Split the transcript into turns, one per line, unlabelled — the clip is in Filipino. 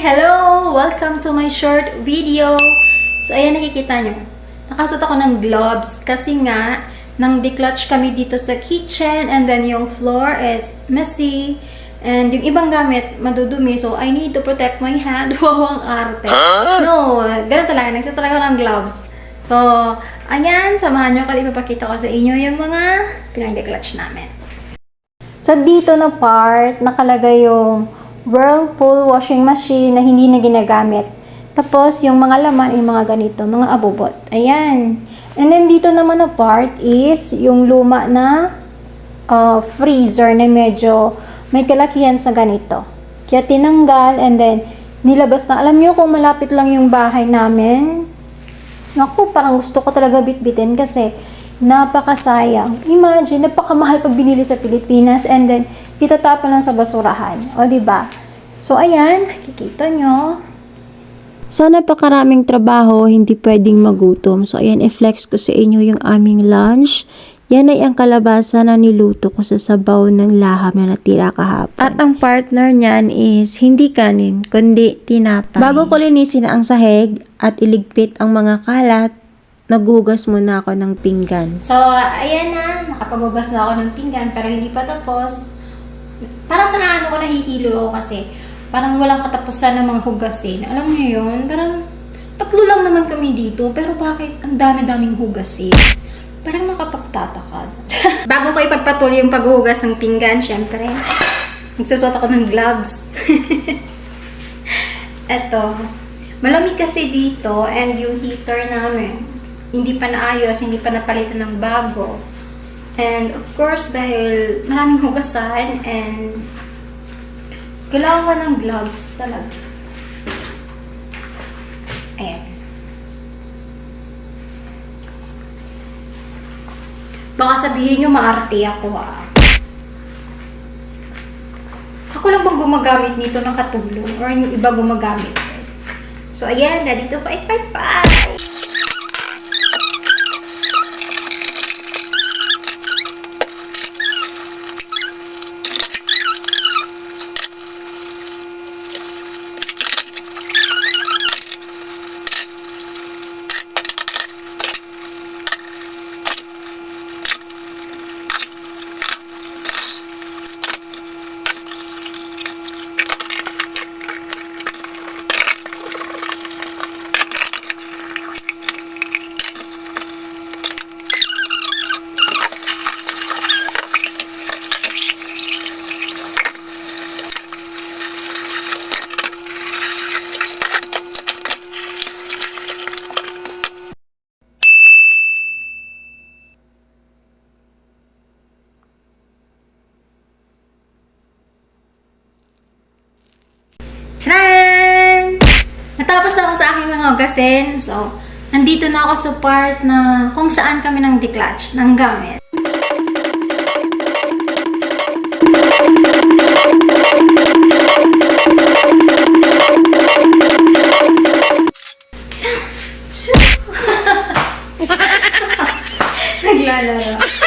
Hello! Welcome to my short video. So, ayan nakikita nyo. Nakasuot ako ng gloves kasi nga, nang declutch kami dito sa kitchen and then yung floor is messy and yung ibang gamit madudumi so I need to protect my hand. Wow, ang arte. No, ganun talaga. Nagsuot talaga ng gloves. So, ayan, samahan nyo kasi ipapakita ko sa inyo yung mga pinag-declutch namin. So, dito na part, nakalagay yung Whirlpool washing machine na hindi na ginagamit. Tapos, yung mga laman ay mga ganito, mga abubot. Ayan. And then, dito naman na part is yung luma na uh, freezer na medyo may kalakihan sa ganito. Kaya tinanggal and then nilabas na. Alam nyo kung malapit lang yung bahay namin, Naku, parang gusto ko talaga bitbitin kasi napakasayang. Imagine, napakamahal pag binili sa Pilipinas and then itatapon lang sa basurahan. O, di ba? So, ayan, nakikita nyo.
Sa napakaraming trabaho, hindi pwedeng magutom. So, ayan, i-flex ko sa inyo yung aming lunch. Yan ay ang kalabasa na niluto ko sa sabaw ng laham na natira kahapon. At ang partner niyan is hindi kanin, kundi tinapay. Bago ko linisin ang sahig at iligpit ang mga kalat, nagugas muna ako ng pinggan.
So, ayan na, nakapaghugas na ako ng pinggan pero hindi pa tapos. Parang naano ko, nahihilo ako kasi parang walang katapusan ng mga hugasin. Alam niyo yun? Parang tatlo lang naman kami dito pero bakit ang dami-daming hugasin? Parang makapagtataka. Bago ko ipagpatuloy yung paghuhugas ng pinggan, syempre, magsusot ako ng gloves. Eto, malamig kasi dito and yung heater namin, hindi pa naayos, hindi pa napalitan ng bago. And of course, dahil maraming hugasan and kailangan ko ng gloves talaga. Ayan. Baka sabihin nyo maarte ako ah. Ako lang bang gumagamit nito ng katulong or yung iba gumagamit? So ayan, ready to fight, fight, fight! Tcharan! Natapos na ako sa aking mga hugasin. So, nandito na ako sa part na kung saan kami nang declutch ng gamit. Naglalaro.